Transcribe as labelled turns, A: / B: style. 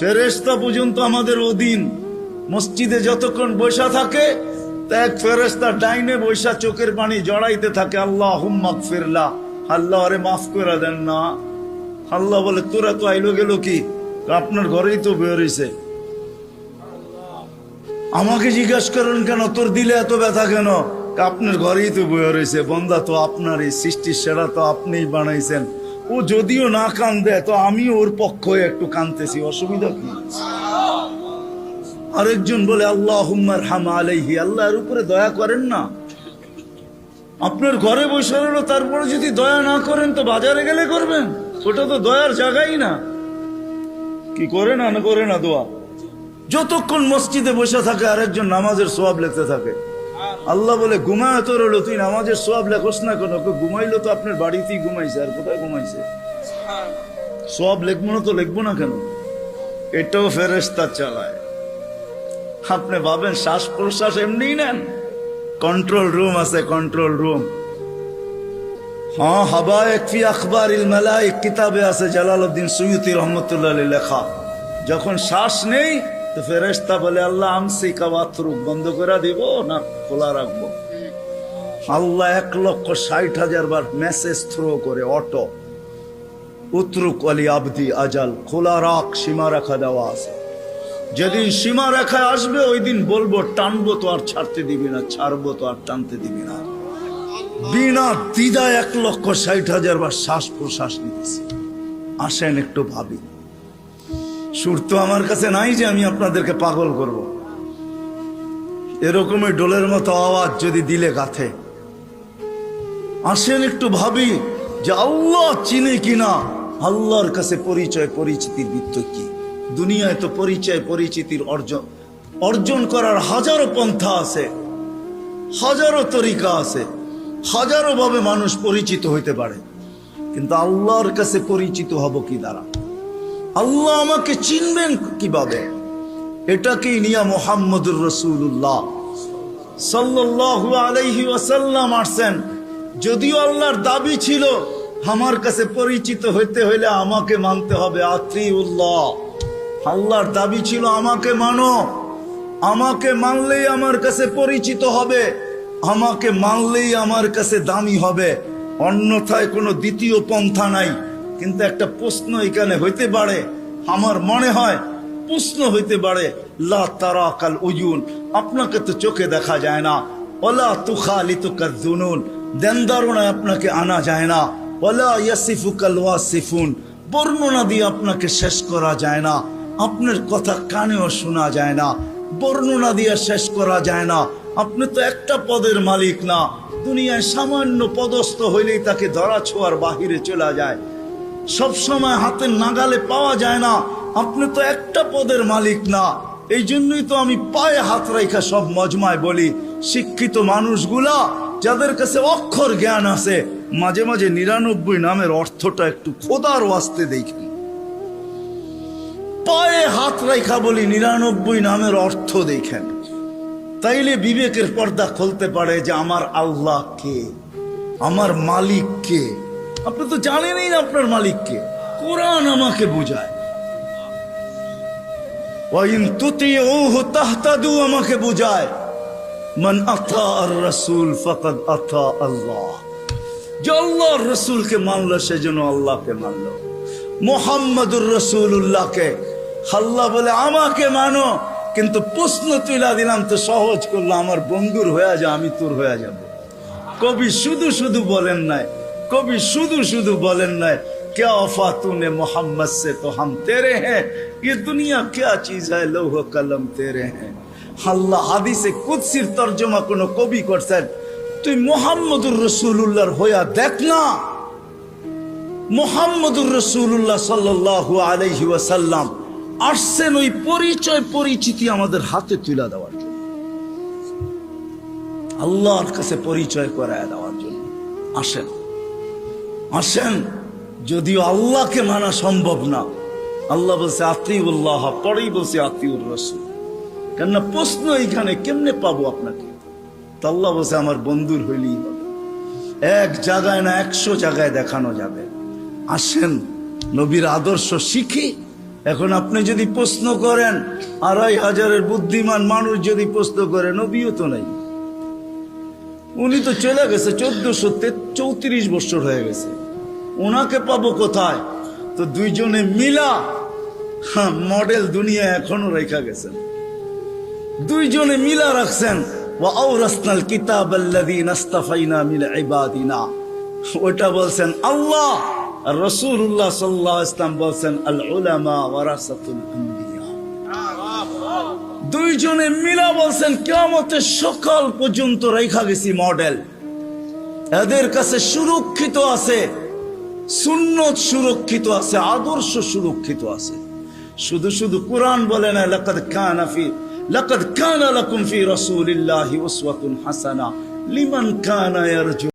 A: ফেরেস্তা পর্যন্ত আমাদের অধীন। মসজিদে যতক্ষণ বৈশা থাকে তা এক ফেরেস্তা ডাইনে বৈশা চোখের পানি জড়াইতে থাকে আল্লাহ হুম্মাক ফিরলা আল্লাহ, আরে মাফ করে দেন না। আল্লাহ বলে, তোরা তো আইলো গেল কি? আপনার ঘরেই তো বেরোইছে আমাকে জিজ্ঞাসা করেন কেন? তোর দিলে এত ব্যথা কেন? আপনার ঘরেই তো বয়ে রয়েছে বন্দা তো আপনার এই সৃষ্টির সেরা তো আপনিই বানাইছেন। ও যদিও না কান্দে, তো আমি ওর পক্ষ একটু কানতেছি, অসুবিধা কি? আরেকজন বলে আল্লাহ হামা আলাইহি আল্লাহর উপরে দয়া করেন না। আপনার ঘরে বসে রইল, তারপরে যদি দয়া না করেন, তো বাজারে গেলে করবেন? ওটা তো দয়ার জায়গাই না। কি করে না না করে না দোয়া? যতক্ষণ মসজিদে বসে থাকে, আরেকজন নামাজের সোয়াব লেখতে থাকে। আল্লাহ বলে ঘুমায় তো রইল, তুই নামাজের সোয়াব লেখোস না কেন? ঘুমাইলো তো আপনার বাড়িতেই ঘুমাইছে, আর কোথায় ঘুমাইছে? সোয়াব লিখব না তো লিখব না কেন? এটাও ফেরেস্তা চালায়। আপনি ভাবেন শ্বাস প্রশ্বাস এমনি নেন? কন্ট্রোল রুম আছে, কন্ট্রোল রুম। হ্যাঁ হাবা একফি আখবর ইল মালাইক, কিতাবে আছে জালালউদ্দিন সুয়ুতি রহমতুল্লাহ আলী লেখা। যখন শ্বাস নেই তো ফেরেশতা বলে, আল্লাহ আমসি কাবাতরু বন্ধ করে দিব না, খোলা রাখব? আল্লাহ এক লক্ষ ষাট হাজার বার মেসেজ থ্রো করে, অটো, উত্রুক আলী আবদি আজাল, খোলা রাখ, সীমা রেখা দেওয়া আছে। যেদিন সীমা রেখায় আসবে, ওই দিন বলব, টানবো তো আর ছাড়তে দিবি না, ছাড়বো তো আর টানতে দিবি না। বিনা দ্বিধায় এক লক্ষ ষাট হাজার বার শ্বাস প্রশ্বাস নিতেছি। আসেন একটু ভাবি। সুর তো আমার কাছে নাই যে আমি আপনাদেরকে পাগল করব। এরকমই ডোলের মতো আওয়াজ যদি দিলে গাথে। আসেন একটু ভাবি যে আল্লাহ চিনে কিনা। আল্লাহর কাছে পরিচয় পরিচিতির বৃত্ত কি? দুনিয়ায় তো পরিচয় পরিচিতির অর্জন অর্জন করার হাজারো পন্থা আছে। হাজারো তরিকা আছে। হাজারো ভাবে মানুষ পরিচিত হইতে পারে। কিন্তু আল্লাহর কাছে পরিচিত হব কি দ্বারা? আল্লাহ আমাকে চিনবেন কীভাবে? এটাকেই নিয়া মোহাম্মদুর রসুল্লাহ সাল্লাল্লাহু আলাইহি ওয়াসাল্লাম আসছেন। যদিও আল্লাহর দাবি ছিল, আমার কাছে পরিচিত হইতে হইলে আমাকে মানতে হবে আত্রিউল্লাহ আল্লাহর দাবি ছিল, আমাকে মানো। আমাকে মানলেই আমার কাছে পরিচিত হবে, আমাকে মানলেই আমার কাছে দামি হবে। অন্যথায় কোনো দ্বিতীয় পন্থা নাই। কিন্তু একটা প্রশ্ন এখানে হইতে পারে। আমার মনে হয় প্রশ্ন হইতে পারে, লা কাল উজুন আপনাকে তো চোখে দেখা যায় না। ওলা তুখালি তুকার জুনুন দেনদারণায় আপনাকে আনা যায় না। ওলা ইয়াসিফু কাল ওয়াসিফুন, বর্ণনা দিয়ে আপনাকে শেষ করা যায় না। আপনার কথা কানেও শোনা যায় না। বর্ণনা দিয়ে শেষ করা যায় না। আপনি তো একটা পদের মালিক না। দুনিয়ায় সামান্য পদস্থ হইলেই তাকে ধরা ছোঁয়ার বাহিরে চলে যায়। সব সময় হাতের নাগালে পাওয়া যায় না। আপনি তো একটা পদের মালিক না। এই জন্যই তো আমি পায়ে হাত রেখা সব মজমায় বলি। শিক্ষিত মানুষগুলা যাদের কাছে অক্ষর জ্ঞান আছে, মাঝে মাঝে নিরানব্বই নামের অর্থটা একটু খোদার ওয়াস্তে দেখেন। পায়ে হাত রেখা বলি নিরানব্বই নামের অর্থ দেখেন। তাইলে বিবেকের পর্দা খুলতে পারে যে আমার আল্লাহ কে? আমার মালিক কে? আপনি তো জানেনই না আপনার মালিককে। কোরআন আমাকে বোঝায়। আমাকে বোঝায়। মান আতা আর রাসূল ফাকাদ আতা আল্লাহ। যে আল্লাহর রসুলকে মানলো সেজন্য আল্লাহকে মানলো। মোহাম্মদুর রসুল্লাহকে আল্লাহ বলে, আমাকে মানো। কিন্তু প্রশ্ন তুলা দিলাম, তো সহজ করল, আমার বন্ধুর হয়ে যা, আমি তোর হয়ে যাব। কবি শুধু শুধু বলেন নাই কবি শুধু শুধু বলেন নাই क्या वफा तूने मोहम्मद से तो हम तेरे हैं ये दुनिया क्या चीज है लौह कलम तेरे हैं আল্লাহ হাদিসে কুৎসির তর্জমা কোন কবি করছেন তুই মোহাম্মদুর রসুল্লাহর হইয়া দেখ না মোহাম্মদুর রসুল্লাহ সাল্লাহ আলহি ওয়াসাল্লাম আসছেন ওই পরিচয় পরিচিতি আমাদের হাতে তুলে দেওয়ার জন্য আল্লাহর কাছে পরিচয় করায় দেওয়ার জন্য আসেন আসেন, যদিও আল্লাহকে মানা সম্ভব না। আল্লাহ বলছে, আতিউল্লাহ পরেই বলছে, আতিউর রসুল কেননা প্রশ্ন এইখানে, কেমনে পাবো আপনাকে? আল্লাহ বলছে, আমার বন্ধুর হইলেই হবে। এক জায়গায় না, একশো জায়গায় দেখানো যাবে। আসেন, নবীর আদর্শ শিখি। এখন আপনি যদি প্রশ্ন করেন, আড়াই হাজারের বুদ্ধিমান মানুষ যদি প্রশ্ন করে, নবীও তো নাই। উনি তো চলে গেছে চোদ্দশো চৌত্রিশ বছর হয়ে গেছে। ওনাকে পাবো কোথায়? তো দুইজনে মিলা হ্যাঁ, মডেল দুনিয়া এখনও রেখা গেছেন। দুইজনে মিলা রাখছেন ওয়াউরাসনাল কিতাব আল্লাযীনা ইসতাফাইনা মিন ইবাদিনা। ওটা বলছেন আল্লাহ রাসূলুল্লাহ আলাইহি ইসলাম বলছেন আল উলামা ওয়ারাসাতুল দুইজনে মিলা বলছেন, কিয়ামতের সকাল পর্যন্ত রেখা গেছি মডেল। এদের কাছে সুরক্ষিত আছে, সুন্নত সুরক্ষিত আছে, আদর্শ সুরক্ষিত আছে। শুধু শুধু কোরআন বলে না, লাকাদ কানা ফি, লাকাদ কানা লাকুম ফি রাসূলিল্লাহি উসওয়াতুন হাসানা, লিমান কানা ইয়ারজু